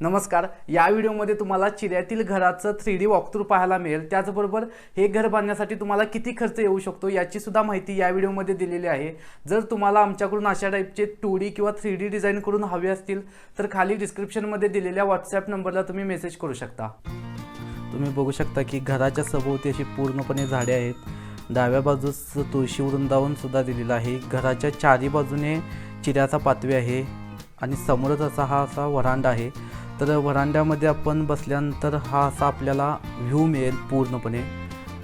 नमस्कार या व्हिडिओमध्ये तुम्हाला चिऱ्यातील घराचं थ्री डी वॉकथ्रू पाहायला मिळेल. त्याचबरोबर हे घर बांधण्यासाठी तुम्हाला किती खर्च येऊ शकतो याची सुद्धा माहिती या व्हिडिओमध्ये दिलेली आहे. जर तुम्हाला आमच्याकडून अशा टाईपचे टू डी किंवा थ्री डी डिझाईन करून हवे असतील तर खाली डिस्क्रिप्शनमध्ये दिलेल्या व्हॉट्सॲप नंबरला तुम्ही मेसेज करू शकता. तुम्ही बघू शकता की घराच्या सभोवती अशी पूर्णपणे झाडे आहेत. डाव्या बाजूस तुळशी वृंदावन सुद्धा दिलेलं आहे. घराच्या चारी बाजूने चिऱ्याचा पातवी आहे आणि समोरच असा हा असा वरांडा आहे. तर वरांड्यामध्ये आपण बसल्यानंतर हा असा आपल्याला व्ह्यू मिळेल पूर्णपणे.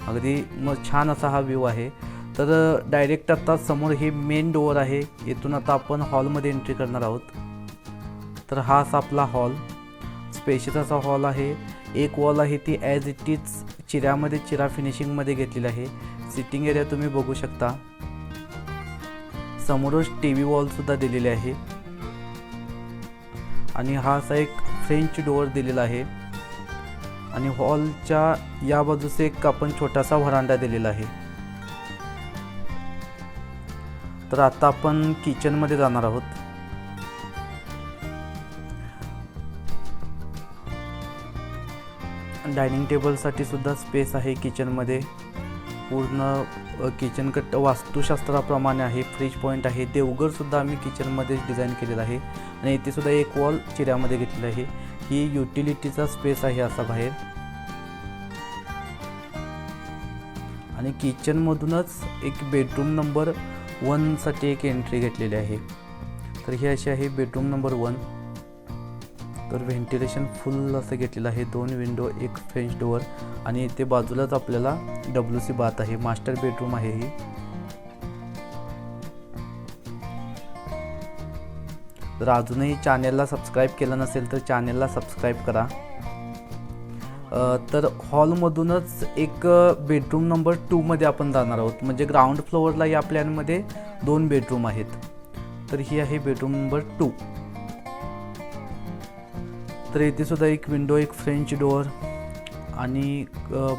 अगदी मग छान असा हा व्ह्यू आहे. तर डायरेक्ट आता समोर हे मेन डोअर आहे. येथून आता आपण हॉलमध्ये एंट्री करणार आहोत. तर हा असा आपला हॉल स्पेशल असा हॉल आहे. एक वॉल आहे ती ॲज इट इज चिऱ्यामध्ये चिरा फिनिशिंगमध्ये घेतलेली आहे. सिटिंग एरिया तुम्ही बघू शकता. समोरच टी व्ही वॉलसुद्धा दिलेली आहे. आणि हा असा एक फ्रेंच डोअर दिलेला आहे. आणि हॉलच्या या बाजूस एक आपण छोटासा व्हरांडा दिलेला आहे. तर आता आपण किचनमध्ये जाणार आहोत. डायनिंग टेबलसाठी सुद्धा स्पेस आहे किचनमध्ये पूर्ण किचन कट वास्तुशास्त्राप्रमाणे आहे. फ्रीज पॉईंट आहे. देवघरसुद्धा आम्ही किचनमध्ये डिझाईन केलेलं आहे. आणि इथे सुद्धा एक वॉल चिऱ्यामध्ये घेतलेलं आहे. ही युटिलिटीचा स्पेस आहे असा बाहेर. आणि किचनमधूनच एक बेडरूम नंबर वनसाठी एक एंट्री घेतलेली आहे. तर ही अशी आहे बेडरूम नंबर वन तर व्हेंटिलेशन फुल असं घेतलेलं आहे. दोन विंडो एक फ्रेंच डोअर आणि इथे बाजूलाच आपल्याला डब्ल्यू सी बात आहे. मास्टर बेडरूम आहे ही. जर अजूनही चॅनेलला सबस्क्राईब केलं नसेल तर चॅनेलला सबस्क्राईब करा. तर हॉलमधूनच एक बेडरूम नंबर टूमध्ये आपण जाणार आहोत. म्हणजे ग्राउंड फ्लोअरला या प्लॅनमध्ये दोन बेडरूम आहेत. तर ही आहे बेडरूम नंबर टू. तर इथे सुद्धा एक विंडो एक फ्रेंच डोअर आणि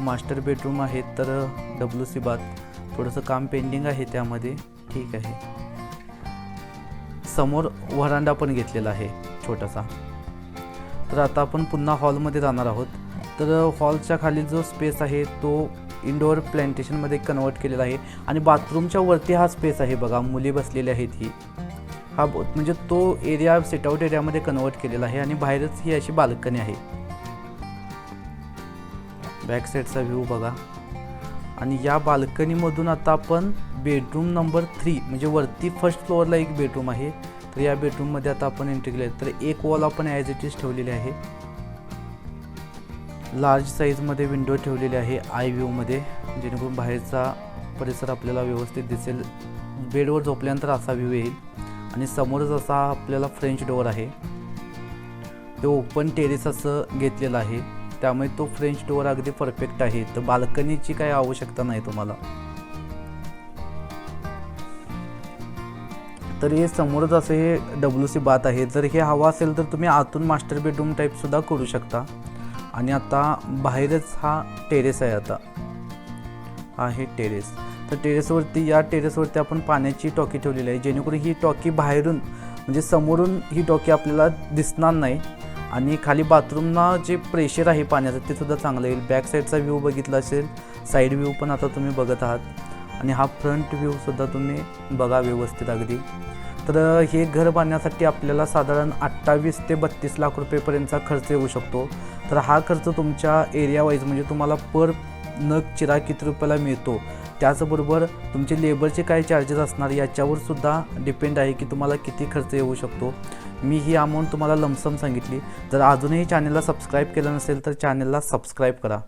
मास्टर बेडरूम आहे तर डब्ल्यू सी बात थोडंसं काम पेंडिंग आहे त्यामध्ये. ठीक आहे. समोर व्हरांडा पण घेतलेला आहे छोटासा. तर आता आपण पुन्हा हॉलमध्ये जाणार आहोत. तर हॉलच्या खाली जो स्पेस आहे तो इंडोअर प्लॅन्टेशनमध्ये कन्वर्ट केलेला आहे. आणि बाथरूमच्या वरती हा स्पेस आहे बघा. मुली बसलेल्या आहेत ही. हा म्हणजे तो एरिया सिटआउट एरियामध्ये कन्वर्ट केलेला आहे आणि बाहेरच ही अशी बाल्कनी आहे. बॅक साईडचा व्ह्यू बघा. आणि या बाल्कनीमधून आता आपण बेडरूम नंबर थ्री म्हणजे वरती फर्स्ट फ्लोअरला एक बेडरूम आहे. तर या बेडरूममध्ये आता आपण एंट्री केली तर एक वॉल आपण ॲज इट इज ठेवलेली आहे. लार्ज साईजमध्ये विंडो ठेवलेली आहे आय व्ह्यूमध्ये जेणेकरून बाहेरचा परिसर आपल्याला व्यवस्थित दिसेल. बेडवर झोपल्यानंतर असा व्ह्यू येईल. आणि समोरच असा आपल्याला फ्रेंच डोअर आहे. तो ओपन टेरेस असं घेतलेलं आहे. त्यामुळे तो फ्रेंच डोअर अगदी परफेक्ट आहे. तर बाल्कनीची काही आवश्यकता नाही तुम्हाला. तर हे समोरच असे हे डब्ल्यू सी बात आहे. जर हे हवा असेल तर तुम्ही आतून मास्टर बेडरूम टाईपसुद्धा करू शकता. आणि आता बाहेरच हा टेरेस आहे आता. हा आहे टेरेस तर टेरेसवरती या टेरेसवरती आपण पाण्याची टॉकी ठेवलेली आहे. जेणेकरून ही टॉकी बाहेरून म्हणजे समोरून ही टॉकी आपल्याला दिसणार नाही. आणि खाली बाथरूमला जे प्रेशर आहे पाण्याचं ते सुद्धा चांगलं येईल. बॅक साईडचा व्ह्यू बघितला असेल साईड व्ह्यू पण आता तुम्ही बघत आहात. आणि हा फ्रंट व्ह्यूसुद्धा तुम्ही बघा व्यवस्थित अगदी. तर हे घर बांधण्यासाठी आपल्याला साधारण अठ्ठावीस ते बत्तीस लाख रुपयेपर्यंतचा खर्च येऊ शकतो. तर हा खर्च तुमच्या एरिया वाईज म्हणजे तुम्हाला पर नग चिरा किती रुपयाला मिळतो? त्याचबरोबर तुमचे लेबरचे काय चार्जेस असणार याच्यावर सुद्धा डिपेंड आहे की तुम्हाला किती खर्च येऊ शकतो. मी ही अमाऊंट तुम्हाला लमसम सांगितली. जर अजूनही चॅनलला सबस्क्राईब केलं नसेल तर चॅनलला सबस्क्राईब करा.